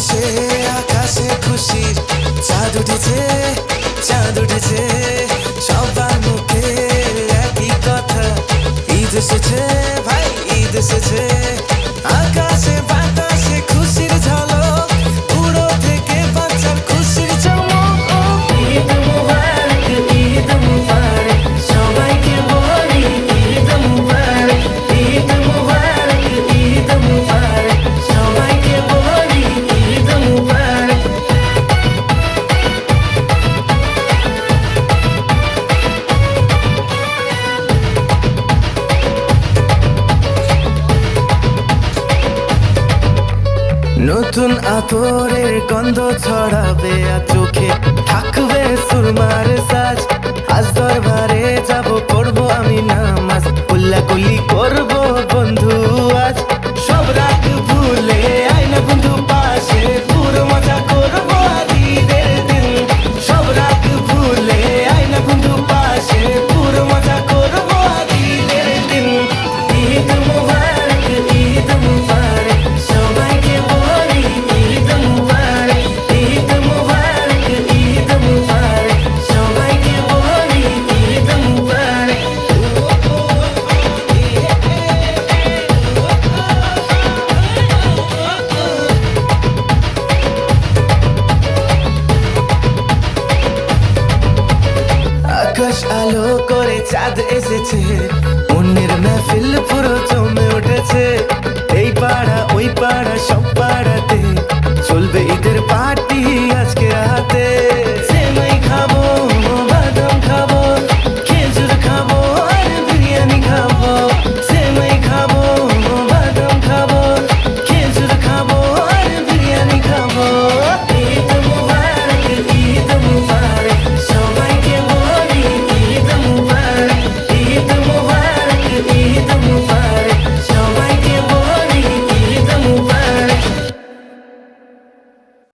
এসে আকাশে খুশি চাঁদ উঠেছে চাঁদ উঠেছে। সবার মুখে একই কথা, ঈদ এসেছে, ভাই, ঈদ এসেছে। আকাশে বাতাসে খুশির ঝল নতুন আতরের গন্ধ ছড়াবে চোখে থাক আকাশ আলো করে চাঁদ এসেছে। অন্যের মেহফিল পুরো জমে উঠেছে। এই পাড়া, ওই পাড়া সব